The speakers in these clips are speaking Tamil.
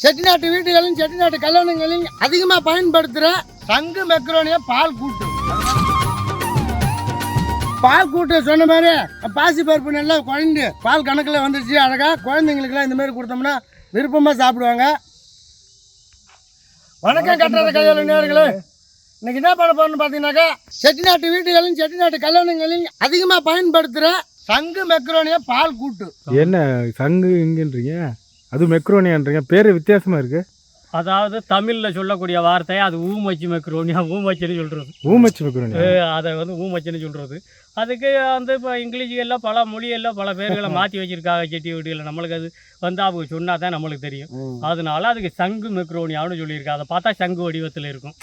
செட்டிநாட்டு வீடுகளிலும் செட்டிநாட்டு கல்யாணங்களிலும் அதிகமாக பயன்படுத்துகிற சங்கு மெக்ரோனியா பால் கூட்டு. பால் கூட்டு சொன்ன மாதிரி பாசி பருப்பு நல்லா குழந்தை பால் கணக்கில் வந்துருச்சு அழகாக குழந்தைங்களுக்குலாம் இந்த மாதிரி கொடுத்தோம்னா விருப்பமாக சாப்பிடுவாங்க. வணக்கம் கட்டுறது கையாள நேர்களே இன்னைக்கு என்ன பண்ண போறோம்னு பார்த்தீங்கன்னாக்கா செட்டிநாட்டு வீடுகளிலும் செட்டிநாட்டு கல்யாணங்களிலும் அதிகமாக பயன்படுத்துகிற சங்கு மெக்ரோனியா பால் கூட்டு. என்ன சங்கு எங்கன்றீங்க அது மெக்ரோனியான்றீங்க. பேர் வித்தியாசமா இருக்கு. அதாவது தமிழில் சொல்லக்கூடிய வார்த்தையை அது ஊமச்சி மெக்ரோனியா ஊமச்சின்னு சொல்கிறது ஊமச்சி மெக்ரோனியா? அதை வந்து ஊமச்சின்னு சொல்கிறது அதுக்கு வந்து இப்போ இங்கிலீஷ் எல்லாம் பல மொழியெல்லாம் பல பேர்களை மாற்றி வச்சிருக்காங்க செட்டி வீடுகளில். நம்மளுக்கு அது வந்து அவங்க சொன்னால் தான் நம்மளுக்கு தெரியும். அதனால அதுக்கு சங்கு மெக்ரோனியான்னு சொல்லியிருக்காங்க. அதை பார்த்தா சங்கு வடிவத்தில் இருக்கும்.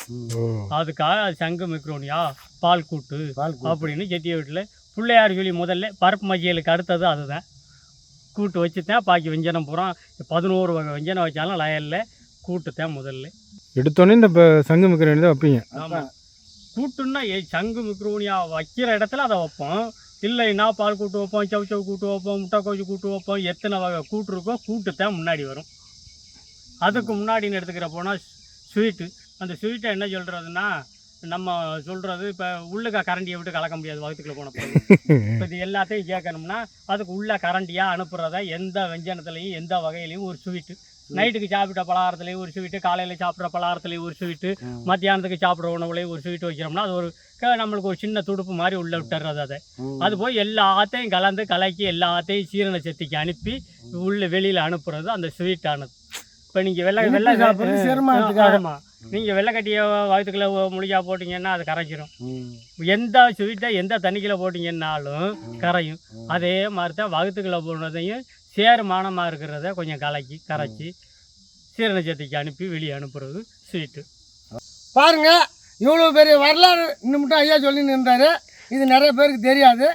அதுக்காக அது சங்கு மெக்ரோனியா பால் கூட்டு பால் கூட்டு. அப்படின்னு செட்டி வீட்டில் பிள்ளையார் சொல்லி முதல்ல பருப்பு மஜியலுக்கு அடுத்தது அதுதான். கூட்டு வச்சு தான் பாக்கி வெஞ்சனம் பூரா பதினோரு வகை வெஞ்சனம் வச்சாலும் லயலில் கூட்டு தான் முதல்ல. எடுத்தோடனே இந்த சங்கு மெக்ரோனி தான் வைப்பீங்க. ஆமாம் கூட்டுன்னா சங்கு மிக்ரோனியா வைக்கிற இடத்துல அதை வைப்போம். இல்லைன்னா பால் கூட்டு வைப்போம் சவு சவு கூட்டு வைப்போம் முட்டை கோச்சு கூட்டு வைப்போம். எத்தனை வகை கூட்டு இருக்கோ கூட்டு தான் முன்னாடி வரும். அதுக்கு முன்னாடின்னு எடுத்துக்கிற போனால் ஸ்வீட்டு. அந்த ஸ்வீட்டை என்ன சொல்கிறதுன்னா நம்ம சொல்கிறது இப்போ உள்ளுக்க கரண்டியை விட்டு கலக்க முடியாது வகுத்துக்குள்ள போன இப்போ இது எல்லாத்தையும் கேட்கணும்னா அதுக்கு உள்ள கரண்டியாக அனுப்புகிறத எந்த வெஞ்சனத்துலேயும் எந்த வகையிலையும் ஒரு ஸ்வீட்டு நைட்டுக்கு சாப்பிட்ட பலகாரத்துலேயும் ஒரு ஸ்வீட்டு காலையில் சாப்பிட்ற பலகாரத்துலேயும் ஒரு ஸ்வீட்டு மத்தியானத்துக்கு சாப்பிட்ற உணவுலேயும் ஒரு ஸ்வீட் வைக்கிறோம்னா அது ஒரு நம்மளுக்கு ஒரு சின்ன துடுப்பு மாதிரி உள்ள விட்டுறது அதை. அது போய் எல்லாத்தையும் கலந்து கலக்கி எல்லாத்தையும் சீரண சக்திக்கு அனுப்பி உள்ள வெளியில் அனுப்புறது அந்த ஸ்வீட்டானது. இப்போ நீங்கள் வெள்ளை வெள்ளை. ஆமாம் நீங்கள் வெள்ளைக்கட்டியை வயிற்றுக்குள்ள முடிஞ்சா போட்டிங்கன்னா அது கரைச்சிரும் எந்த ஸ்வீட்டை எந்த தண்ணிக்குள்ள போட்டிங்கன்னாலும் கரையும். அதே மாதிரி தான் வகுத்துக்குள்ள போனதையும் சேருமானமாக இருக்கிறத கொஞ்சம் கலக்கி கரைச்சி சீரண சக்திக்கு அனுப்பி வெளியே அனுப்புறது ஸ்வீட்டு பாருங்க இவ்வளோ பெரிய வரலாறு இன்னும் மட்டும் ஐயா சொல்லி இருந்தாரு. இது நிறைய பேருக்கு தெரியாது.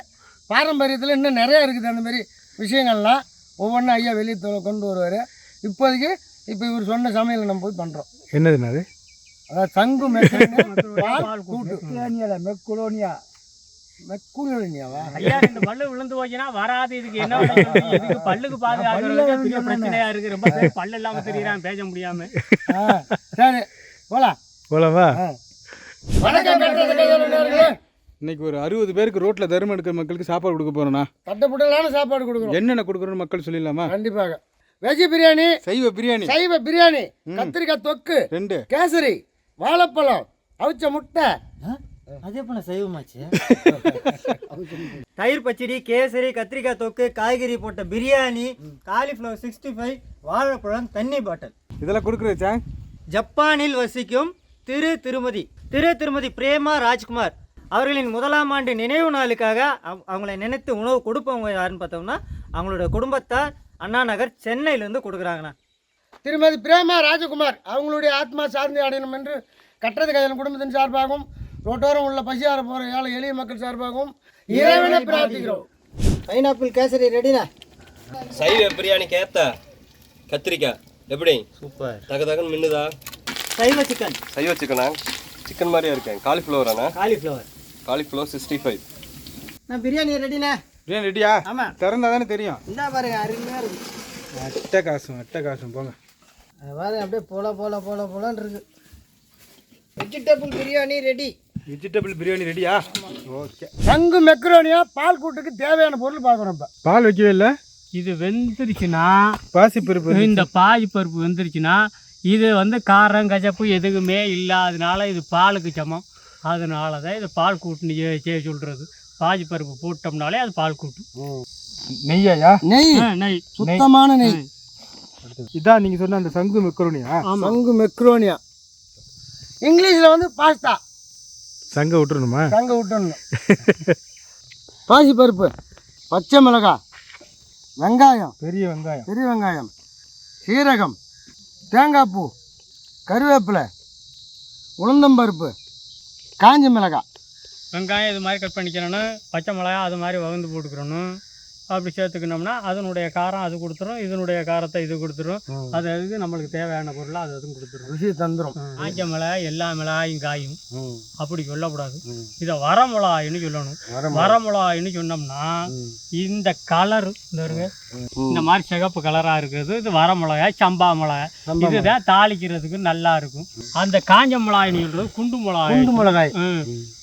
பாரம்பரியத்தில் இன்னும் நிறைய இருக்குது அந்த மாதிரி விஷயங்கள்லாம். ஒவ்வொன்றும் ஐயா வெளியே கொண்டு வருவார். இப்போதைக்கு இப்போ இவர் சொன்ன சமையலை நம்ம போய் பண்ணுறோம் என்னதுண்ணா அது சங்கு கூட்டு. மெக்குலோனியா. மெக்குலோனியாவா ஐயா இந்த பல்லு விழுந்து போச்சுன்னா வராது. இதுக்கு என்ன? இதுக்கு பல்லுக்கு பாதுகாக்கிறதுக்கு பெரிய பிரச்சனையா இருக்கு. ரொம்ப பேர் பல்லு இல்லாம தெரியறான் பேச முடியாம. சரி வணக்கம் நேர்களே இன்னைக்கு ஒரு அறுபது பேருக்கு ரோட்ல தர்மம் எடுக்கிற மக்களுக்கு சாப்பாடு கொடுக்க போறோம்னா தட்டப்புட்டலான சாப்பாடு கொடுக்குறோம். என்னென்ன கொடுக்குறோன்னு மக்கள் சொல்லிடலாமா? கண்டிப்பாக. வெஜ் பிரியாணி சைவ பிரியாணி. சைவ பிரியாணி கத்திரிக்காய் தொக்கு ரெண்டு. கேசரி வாழைப்பழம் அவிச்ச முட்டை. அதே பண்ண சைவமாச்சு? தயிர் பச்சடி கேசரி கத்திரிக்காய் தொக்கு காய்கறி போட்ட பிரியாணி காலிஃப்ளவர் சிக்ஸ்டி ஃபைவ் வாழைப்பழம் தண்ணி பாட்டில். இதெல்லாம் கொடுக்குறது சாங் ஜப்பானில் வசிக்கும் திரு திருமதி திரு திருமதி பிரேமா ராஜ்குமார் அவர்களின் முதலாம் ஆண்டு நினைவு நாளுக்காக அவ- அவங்களை நினைத்து உணவு கொடுப்பவங்க யாருன்னு பார்த்தோம்னா அவங்களோட குடும்பத்தார் அண்ணா நகர் சென்னையிலேருந்து கொடுக்குறாங்கண்ணா. திருமதி பிரேமா ராஜகுமார் அவங்களுடைய ஆத்மா சார்ந்து அடையணும் என்று கட்டது கையன் குடும்பத்தின் சார்பாகவும் ரோட்டோரம் உள்ள பசியார போகிற ஏழை எளிய மக்கள் சார்பாகவும் இறைவனை பிரார்த்திக்கிறோம். பைனாப்பிள் கேசரி ரெடிண்ணா? சைவ பிரியாணிக்கு ஏத்த கத்திரிக்காய். எப்படி? சூப்பர். தக தகன்னு மின்னுதா? சைவ சிக்கன். சைவ சிக்கனா? சிக்கன் மாதிரியா இருக்கேன். காலிஃப்ளவராண்ணா? காலிஃப்ளவர். Cauliflower sixty five. நான் பிரியாணி ரெடிண்ணா? பிரியாணி ரெடியா? ஆமா. திறந்தா தானே தெரியும். இந்தா பாருங்க அருமையாக இருக்கு. அட்டை காசும் அட்டை காசும் போங்க. அது பாருங்க அப்படியே போல போல போல போலன்னு இருக்கு. Vegetable biryani ready vegetable biryani ரெடியா ஓகே சங்கு மெக்ரோனியா பால் கூட்டுக்கு தேவையான பொருள் பார்க்குறோம் இப்போ. பால் வைக்கவே இல்லை? இது வெந்துருச்சுன்னா பாசி பருப்பு இந்த பாசி பருப்பு வெந்துருச்சுன்னா இது வந்து காரம் கசப்பு எதுவுமே இல்லாதனால இது பாலுக்கு சமம். அதனால தான் இது பால் கூட்டுன்னு செய்ய- செய்ய சொல்கிறது பாசி பருப்பு போட்டோம்னாலே அது பால் கூட்டு. நெய்யாயா? நெய் நெய். சுத்தமான நெய். இதான் நீங்க சொன்ன அந்த சங்கு மெக்ரோனியா? சங்கு மெக்ரோனியா. இங்கிலீஷில் வந்து பாஸ்தா. சங்க விட்டுறணுமா? சங்க விட்டுடணும் பாசி பருப்பு பச்சை மிளகாய் வெங்காயம். பெரிய வெங்காயம். பெரிய வெங்காயம். சீரகம் தேங்காய் பூ கருவேப்பிலை உளுந்தம்பருப்பு காஞ்ச மிளகாய் வெங்காயம் இது மாதிரி கட் பண்ணிக்கிறணும். பச்சை மிளகா அது மாதிரி வகுந்து போட்டுக்கிறணும். அப்படி சேர்த்துக்கினோம்னா அதனுடைய காரம் அது கொடுத்துரும் இதனுடைய காரத்தை இது கொடுத்துரும். அது அது நம்மளுக்கு தேவையான பொருளை அது அதுவும் கொடுத்துரும். ருசி தந்துடும் காய்ச்ச மிளகா எல்லா மிளகாயும் காயும். அப்படி சொல்லக்கூடாது. இதை வரமிளகாயின்னு சொல்லணும். வரமிளகாய். வரமிளகாயின்னு சொன்னோம்னா. இந்த கலர் இந்த இந்த மாதிரி சிகப்பு கலராக இருக்குது இது வரமிளகாய் சம்பா மிளகாய். சம்பா இதுதான் தாளிக்கிறதுக்கு நல்லா இருக்கும். அந்த காஞ்ச மிளகாய்னு சொல்றது குண்டு மிளகாய். குண்டு மிளகாய்.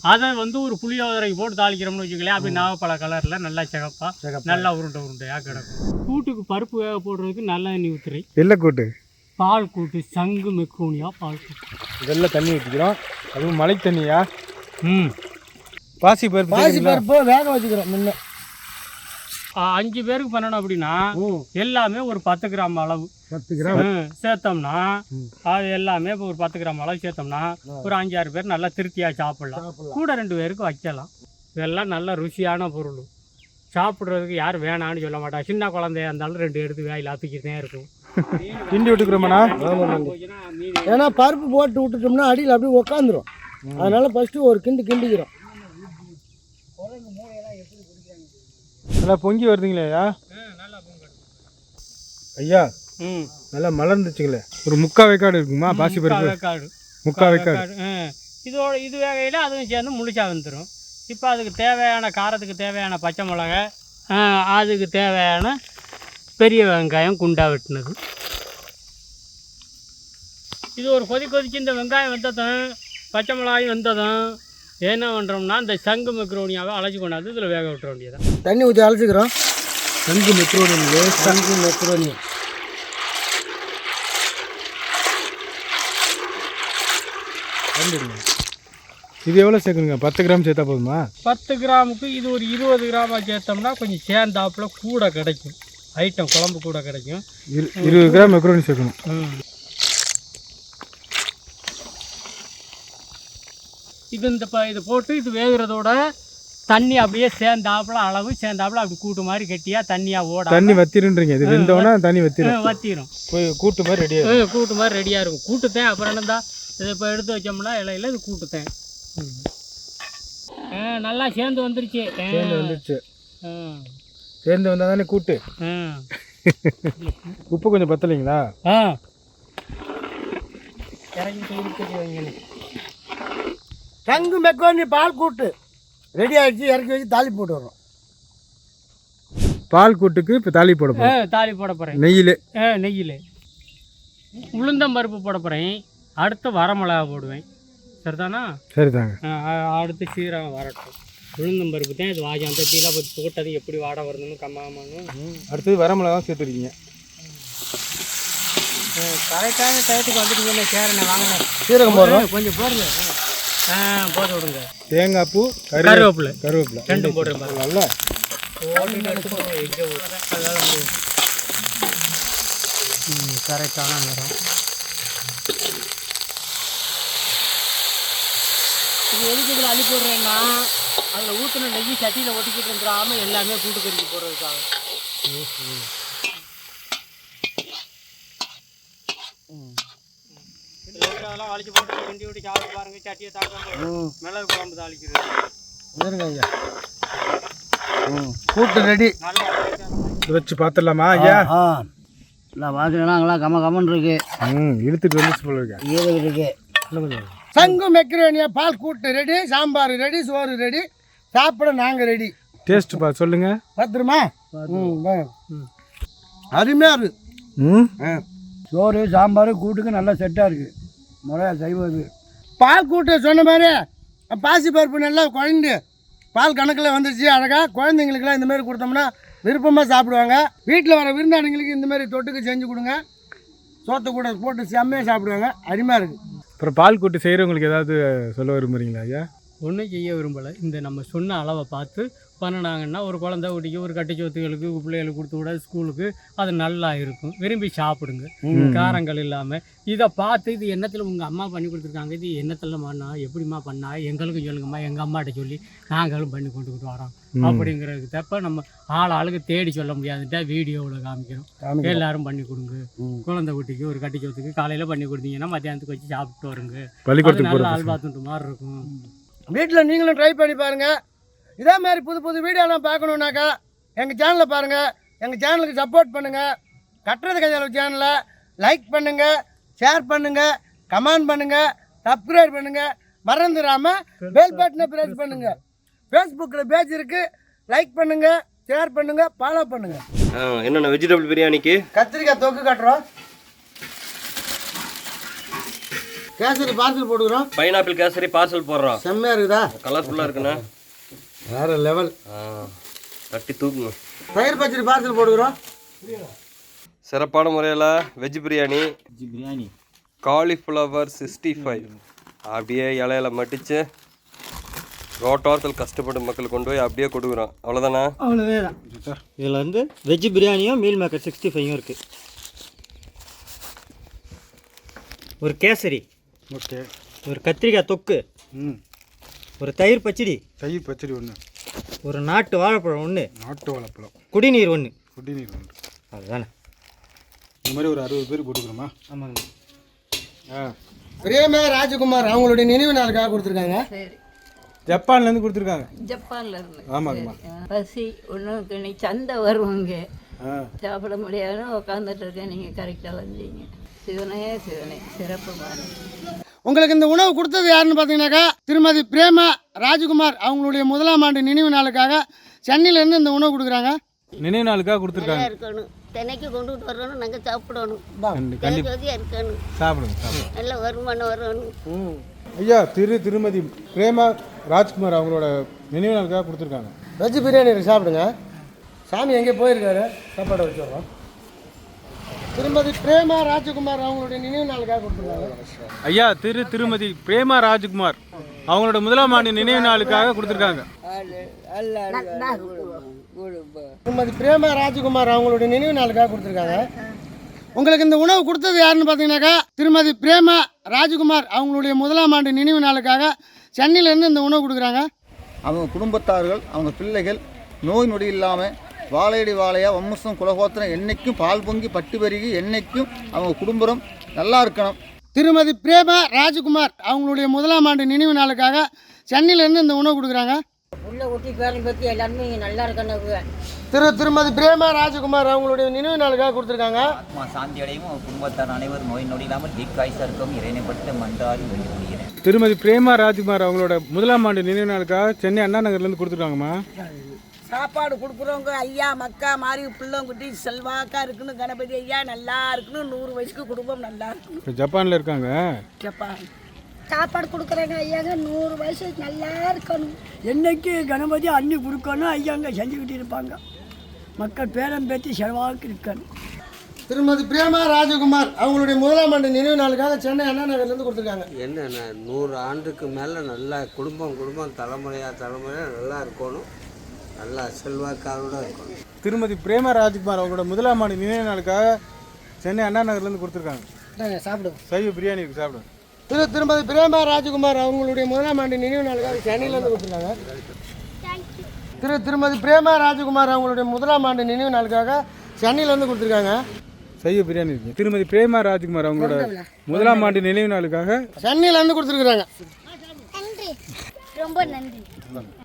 அதை வந்து ஒரு புளியோதரைக்கு போட்டு தாளிக்கிறோம்னு வச்சுக்கலேன் அப்படி நாகப்பழ கலரில் நல்லா சிகப்பா சிகப்பு. நல்லா உருண்டை உருண்டையாக கிடக்கும். கூட்டுக்கு பருப்பு வேக போடுறதுக்கு நல்ல எண்ணெய் ஊற்றுறேன் வெள்ளைக்கூட்டு பால் கூட்டு சங்கு மெக்ரூனியா பால் கூட்டு. வெள்ளை தண்ணி ஊற்றிக்கிறோம் அதுவும் மழை தண்ணியா? ம். பாசி பருப்பு பாசி? பருப்பு வேக வச்சுக்கிறோம் முன்ன. ஆ, அஞ்சு பேருக்கு பண்ணணும் அப்படின்னா எல்லாமே ஒரு பத்து கிராம் அளவு. பத்து கிராம். சேர்த்தோம்னா. அது எல்லாமே இப்போ ஒரு பத்து கிராம் அளவு சேர்த்தோம்னா ஒரு அஞ்சாறு பேர் நல்லா திருப்தியாக சாப்பிடலாம். கூட ரெண்டு பேருக்கு வைக்கலாம். இதெல்லாம் நல்ல ருசியான பொருள். சாப்பிட்றதுக்கு யாரும் வேணான்னு சொல்ல மாட்டா. சின்ன குழந்தையா இருந்தாலும் ரெண்டு எடுத்து வேலையில் அப்பிக்கிட்டே இருக்கும். கிண்டி விட்டுக்கிறோமாண்ணா? மீதி ஏன்னா பருப்பு போட்டு விட்டுட்டோம்னா அடியில் அப்படியே உக்காந்துரும். அதனால ஃபஸ்ட்டு ஒரு கிண்டு கிண்டிக்கிறோம். நல்லா பொங்கி வருதுங்களே ஐயா நல்லா மலர்ந்துச்சுங்களே. ஒரு முக்கா வேக்காடு இருக்குமா? பாசி பருப்பு? வேக்காடு. முக்கா வேக்காடு. இதோட இது வேகையில் அதுவும் சேர்ந்து முழுச்சா வந்துடும் இப்போ அதுக்கு தேவையான காரத்துக்கு தேவையான பச்சை மிளகா ஆ, அதுக்கு தேவையான பெரிய வெங்காயம் குண்டா வெட்டினது. இது ஒரு கொதி கொதிச்சு இந்த வெங்காயம் வெந்ததும் பச்சை மிளகாயும் வெந்ததும் என்ன பண்ணுறோம்னா இந்த சங்கு மெக்ரோனியாவை அழைச்சி கொண்டாந்து இதில் வேக விட்டுற வேண்டியதான் தண்ணி ஊற்றி அழைச்சிக்கிறோம் சங்கு மெக்ரோனிலே சங்கு மெக்ரோனி இது எவ்வளோ சேர்க்குங்க பத்து கிராம் சேர்த்தா போதுமா? பத்து கிராமுக்கு இது ஒரு இருபது கிராமாக சேர்த்தோம்னா கொஞ்சம் சேர்ந்தாப்புல கூட கிடைக்கும். ஐட்டம் குழம்பு கூட கிடைக்கும். இரு இருபது கிராம் மெக்ரோனி சேர்க்கணும். இது இந்த இது போட்டு இது வேகுறதோட தண்ணி அப்படியே சேர்ந்தாப்புல அளவு சேர்ந்தாப்புல அப்படி கூட்டு மாதிரி கெட்டியாக தண்ணியாக ஓட தண்ணி வத்திருன்றீங்க. இது வெந்தோடனே தண்ணி வத்திரும். வத்திரும். கூட்டு மாதிரி ரெடி ஆயிடும் கூட்டு மாதிரி ரெடியாக இருக்கும். கூட்டுத்தேன். அப்புறம் என்னந்தா? இதை இப்போ எடுத்து வச்சோம்னா இலையில இது கூட்டுத்தேன். நல்லா சேர்ந்து வந்துருச்சு. சேர்ந்து வந்துருச்சு. சேர்ந்து வந்தால் தானே கூட்டு. உப்பு கொஞ்சம் பத்தலைங்களா? ஆ. சங்கு மெக்ரோனி பால் கூட்டு. ரெடி ஆயிடுச்சு. இறக்கி வச்சு தாலி போட்டு வரோம் பால் கூட்டுக்கு இப்போ தாலி போட ஆ போகிறோம் தாலி போட போகிறேன் நெய்யிலே. ஆ நெய்யில். உளுந்தம்பருப்பு போட போகிறேன் அடுத்து வரமிளகா போடுவேன். சரிதானா? சரிதாங்க. அடுத்து சீரகம் வரட்டும். உளுந்தம்பருப்பு தான் இது வாஜி அந்த தீலா போட்டு போட்டது எப்படி வாட வரணும்னு கம்மாமனு அடுத்தது வரமிளகா சேர்த்துருக்கீங்க கரெக்டான டயத்துக்கு வந்துட்டு சேரண்ணே வாங்கினேன் சீரகம் போடுறோம். கொஞ்சம் போடுங்க. போட்டு விடுங்க. தேங்காய் பூ கரு கருவேப்பிலை. கருவேப்பிலை. ரெண்டும் போடுறேன். நல்லா. ஓடிட்டு எடுத்து போடுங்க, எங்கே விடுறேன். அதனால முடியும். ம் கரெக்டான நேரம் இது எதுக்கு இதில் அள்ளி போடுறேன்னா அதில் ஊற்றின நெய் சட்டியில் ஒட்டிக்கிட்டு இருந்துடாம எல்லாமே கூட்டு கறிக்கு போடுறதுக்காக. அதெல்லாம் வலிச்சு போட்டு கிண்டி விட்டு சாப்பிட்டு பாருங்க. சட்டியை தாக்காம ம். மிளகு குழம்பு தாளிக்கிறது ஐயா. ம். கூட்டு ரெடி. வச்சு பார்த்துடலாமா ஐயா? ஆ இல்லை பார்த்துக்கலாம் அங்கெல்லாம் கம்ம கம்மன் இருக்கு. ம் இழுத்துட்டு வந்துச்சு போல இருக்கு. கொஞ்சம் சங்கு மெக்ரோனியா பால் கூட்டு ரெடி சாம்பார் ரெடி சோறு ரெடி சாப்பிட நாங்கள் ரெடி. டேஸ்ட் பா சொல்லுங்க. பத்திரமா. அருமையாக இருக்கு. ம்? ஆ. சோறு சாம்பார் கூட்டுக்கு நல்லா செட்டாக இருக்குது முறையாக செய்வது. பால் கூட்டு சொன்ன மாதிரி பாசி பருப்பு நல்லா குழந்து பால் கணக்கில் வந்துருச்சு அழகாக குழந்தைங்களுக்குலாம் இந்த மாதிரி கொடுத்தோம்னா விருப்பமாக சாப்பிடுவாங்க. வீட்டில் வர விருந்தாளிங்களுக்கு இந்த மாதிரி தொட்டுக்கு செஞ்சு கொடுங்க. சோத்தை கூட போட்டு செம்மையாக சாப்பிடுவாங்க. அருமையாக இருக்குது அப்புறம் பால் கூட்டு செய்கிறவங்களுக்கு ஏதாவது சொல்ல விரும்புகிறீங்களா ஐயா? ஒன்றும் செய்ய விரும்பலை. இந்த நம்ம சொன்ன அளவை பார்த்து பண்ணினாங்கன்னா ஒரு குழந்தை குட்டிக்கு ஒரு கட்டிச்சோத்துகளுக்கு பிள்ளைகளுக்கு கொடுத்து விட ஸ்கூலுக்கு அது நல்லா இருக்கும். விரும்பி சாப்பிடுங்க. காரங்கள் இல்லாமல் இதை பார்த்து இது எண்ணத்தில் உங்கள் அம்மா பண்ணி கொடுத்துருக்காங்க? இது எண்ணத்தில் பண்ணா எப்படிம்மா பண்ணா? எங்களுக்கும் சொல்லுங்கம்மா. எங்கள் அம்மாட்ட சொல்லி நாங்களும் பண்ணி கொண்டுக்கிட்டு வரோம். அப்படிங்கிறதுக்கு தப்ப நம்ம ஆள் ஆளுக்கு தேடி சொல்ல முடியாதுட்டா வீடியோவில் காமிக்கிறோம். எல்லாரும் பண்ணி கொடுங்க. குழந்தை குட்டிக்கு ஒரு கட்டிச்சோத்துக்கு காலையில் பண்ணி கொடுத்தீங்கன்னா மத்தியானத்துக்கு வச்சு சாப்பிட்டு வருங்க. நல்ல போகிறது அல்பாத்துட்டு மாதிரி இருக்கும். வீட்டில் நீங்களும் ட்ரை பண்ணி பாருங்கள் இதே மாதிரி புது புது வீடியோலாம் பார்க்கணுன்னாக்கா எங்கள் சேனலை பாருங்கள் எங்கள் சேனலுக்கு சப்போர்ட் பண்ணுங்கள் கட்டுறது கையாளு சேனலை லைக் பண்ணுங்கள் ஷேர் பண்ணுங்கள் கமெண்ட் பண்ணுங்கள் சப்ஸ்கிரைப் பண்ணுங்கள் மறந்துடாமல் பெல் பட்டனை ப்ரெஸ் பண்ணுங்கள் ஃபேஸ்புக்கில் பேஜ் இருக்குது லைக் பண்ணுங்கள் ஷேர் பண்ணுங்கள் ஃபாலோ பண்ணுங்கள் என்னென்ன வெஜிடபிள் பிரியாணிக்கு? கத்திரிக்காய் தொக்கு காட்டுறோம். கேசரி பார்சல் போட்டுக்கிறோம். பைனாப்பிள் கேசரி பார்சல் போடுறோம். செம்மையாக இருக்குதா? கலர்ஃபுல்லாக இருக்குண்ணா. வேறு லெவல் தட்டி தூக்குங்க. தயிர் பச்சடி பார்சல் போட்டுக்கிறோம். சிறப்பான முறையில் veg biryani biryani cauliflower sixty five அப்படியே இலையில மட்டிச்சு ரோட்டோரத்தில் கஷ்டப்படும் மக்கள் கொண்டு போய் அப்படியே கொடுக்குறோம். அவ்வளோதானே அவ்வளோவே தான் இதில் வந்து வெஜ் பிரியாணியும் மீல் மேக்கர் சிக்ஸ்டி ஃபைவும் இருக்குது ஒரு கேசரி. ஓகே. ஒரு கத்திரிக்காய் தொக்கு. ம். ஒரு தயிர் பச்சடி. தயிர் பச்சடி ஒன்று ஒரு நாட்டு வாழைப்பழம் ஒன்று நாட்டு வாழைப்பழம். குடிநீர் ஒன்று குடிநீர் ஒன்று அதுதானே. இந்த மாதிரி ஒரு அறுபது பேர் போட்டுக்கிறோமா ஆமாங்க. ஆ. பிரேம ராஜகுமார் அவங்களுடைய நினைவு நாளுக்காக கொடுத்துருக்காங்க. ஜப்பான்லேருந்து கொடுத்துருக்காங்க. ஜப்பான்ல இருந்து ஆமாங்கம்மா பசி ஒன்றும் சந்தை வருவாங்க. சாப்பிட முடியாது உட்காந்துட்டு இருக்கேன் நீங்கள் கரெக்டாக வந்தீங்க சிவனே சிவனே சிறப்பு உங்களுக்கு இந்த உணவு கொடுத்தது யாருன்னு பார்த்தீங்கன்னாக்கா திருமதி பிரேமா ராஜகுமார். அவங்களுடைய முதலாம் ஆண்டு நினைவு நாளுக்காக சென்னையிலேருந்து இந்த உணவு கொடுக்குறாங்க. நினைவு நாளுக்காக கொடுத்துருக்காங்க. இருக்கணும். தினைக்கு கொண்டுட்டு வரணும் நாங்கள் சாப்பிடணும். கண்டி- கண்டிப்பா. ஜோதியாக இருக்கணும். சாப்பிடுங்க நல்ல வருமானம் வரணும். ஐயா திரு திருமதி பிரேமா ராஜ்குமார் அவங்களோட நினைவு நாளுக்காக கொடுத்துருக்காங்க. வெஜ் பிரியாணி சாப்பிடுங்க. சாமி எங்கே போயிருக்காரு? சாப்பாடு வச்சுடுறோம் திருமதி பிரேமா ராஜகுமார் அவங்களுடைய நினைவு நாளுக்காக கொடுத்துருக்காங்க ஐயா திரு திருமதி பிரேமா ராஜ்குமார் அவங்களோட முதலாம் ஆண்டு நினைவு நாளுக்காக கொடுத்துருக்காங்க. திருமதி பிரேமா ராஜகுமார் அவங்களுடைய நினைவு நாளுக்காக கொடுத்துருக்காங்க. உங்களுக்கு இந்த உணவு கொடுத்தது யாருன்னு பார்த்தீங்கன்னாக்கா திருமதி பிரேமா ராஜகுமார் அவங்களுடைய முதலாம் ஆண்டு நினைவு நாளுக்காக சென்னையிலேருந்து இந்த உணவு கொடுக்குறாங்க. அவங்க குடும்பத்தார்கள் அவங்க பிள்ளைகள் நோய் நொடி இல்லாமல் வாழையடி வாழையாக வம்சம் குலகோத்திரம் என்னைக்கும் பால் பொங்கி பட்டு பெருகி என்னைக்கும் அவங்க குடும்பம் நல்லா இருக்கணும். திருமதி பிரேமா ராஜகுமார் அவங்களுடைய முதலாம் ஆண்டு நினைவு நாளுக்காக சென்னையிலேருந்து இந்த உணவு கொடுக்குறாங்க. உள்ள ஊற்றி பேரம் பற்றி எல்லாருமே நல்லா இருக்கணும் திரு திருமதி பிரேமா ராஜகுமார் அவங்களுடைய நினைவு நாளுக்காக கொடுத்துருக்காங்க. ஆத்மா சாந்தி அடையும். உங்கள் குடும்பத்தார் அனைவரும் நோய் நொடி இல்லாமல் தீர்க்காய்ச்சா இருக்கும் இறைனைப்பட்டு மன்றாடி வேண்டி முடிகிறேன் திருமதி பிரேமா ராஜ்குமார் அவங்களோட முதலாம் ஆண்டு நினைவு நாளுக்காக சென்னை அண்ணா நகர்லேருந்து கொடுத்துருக்காங்கம்மா. சாப்பாடு கொடுக்குறவங்க ஐயா மக்கா மாறி பிள்ளைங்குட்டி செல்வாக்கா இருக்கணும் கணபதி ஐயா நல்லா இருக்கணும் நூறு வயசுக்கு குடும்பம் நல்லா இருக்கணும் இப்போ ஜப்பானில் இருக்காங்க? ஜப்பான். சாப்பாடு கொடுக்குறாங்க ஐயாங்க நூறு வயசு நல்லா இருக்கணும். என்னைக்கு கணபதி அள்ளி கொடுக்கணும் ஐயாங்க செஞ்சுக்கிட்டு இருப்பாங்க. மக்கள் பேரம் பேத்தி செலவாக்கு இருக்கணும். திருமதி பிரேமா ராஜகுமார் அவங்களுடைய முதலாம் ஆண்டு நினைவு நாளுக்காக சென்னை அண்ணா நகர்லேருந்து கொடுத்துருக்காங்க. என்னென்ன நூறு ஆண்டுக்கு மேலே நல்லா குடும்பம் குடும்பம் தலைமுறையாக தலைமுறையாக நல்லா இருக்கணும். நல்லா செல்வாக்காரோட இருக்கணும். திருமதி பிரேமா ராஜ்குமார் அவங்களோட முதலாம் ஆண்டு நினைவு நாளுக்காக சென்னை அண்ணா நகர்லேருந்து கொடுத்துருக்காங்க. சாப்பிடுங்க சைவ பிரியாணி இருக்கு சாப்பிடுங்க திரு திருமதி பிரேமா ராஜகுமார் அவங்களுடைய முதலாம் ஆண்டு நினைவு நாளுக்காக சென்னையிலேருந்து கொடுத்துருக்காங்க. திரு திருமதி பிரேமா ராஜகுமார் அவங்களுடைய முதலாம் ஆண்டு நினைவு நாளுக்காக சென்னையிலேருந்து கொடுத்துருக்காங்க. சைவ பிரியாணி இருக்கு. திருமதி பிரேமா ராஜ்குமார் அவங்களோட முதலாம் ஆண்டு நினைவு நாளுக்காக சென்னையிலேருந்து கொடுத்துருக்குறாங்க. நன்றி. ரொம்ப நன்றி.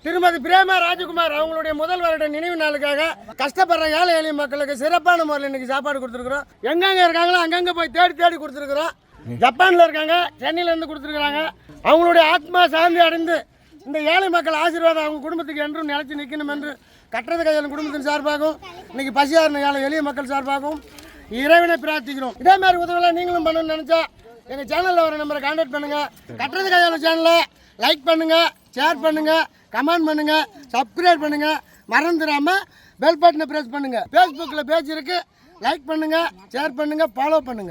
திருமதி பிரேமா ராஜகுமார் அவங்களுடைய முதல் வருட நினைவு நாளுக்காக கஷ்டப்படுற ஏழை எளிய மக்களுக்கு சிறப்பான முறையில் இன்னைக்கு சாப்பாடு கொடுத்துருக்குறோம். எங்கெங்க இருக்காங்களோ அங்கங்கே போய் தேடி தேடி கொடுத்துருக்குறோம். ஜப்பானில் இருக்காங்க சென்னையிலேருந்து கொடுத்துருக்குறாங்க. அவங்களுடைய ஆத்மா சாந்தி அடைந்து இந்த ஏழை மக்கள் ஆசீர்வாதம் அவங்க குடும்பத்துக்கு என்றும் நிலைச்சு நிற்கணும் என்று கட்டுறது கையாளும் குடும்பத்தின் சார்பாகவும் இன்னைக்கு பசியாரின ஏழை எளிய மக்கள் சார்பாகவும் இறைவனை பிரார்த்திக்கிறோம். இதே மாதிரி உதவியெல்லாம் நீங்களும் பண்ணணும்னு நினச்சா எங்கள் சேனலில் வர நம்பரை கான்டாக்ட் பண்ணுங்கள் கட்டுறது கையாளும் சேனலை லைக் பண்ணுங்கள் ஷேர் பண்ணுங்கள் கமெண்ட் பண்ணுங்கள் சப்ஸ்கிரைப் பண்ணுங்கள் மறந்துடாமல் பெல் பட்டனை ப்ரெஸ் பண்ணுங்கள் ஃபேஸ்புக்கில் பேஜ் இருக்குது லைக் பண்ணுங்கள் ஷேர் பண்ணுங்கள் ஃபாலோ பண்ணுங்கள்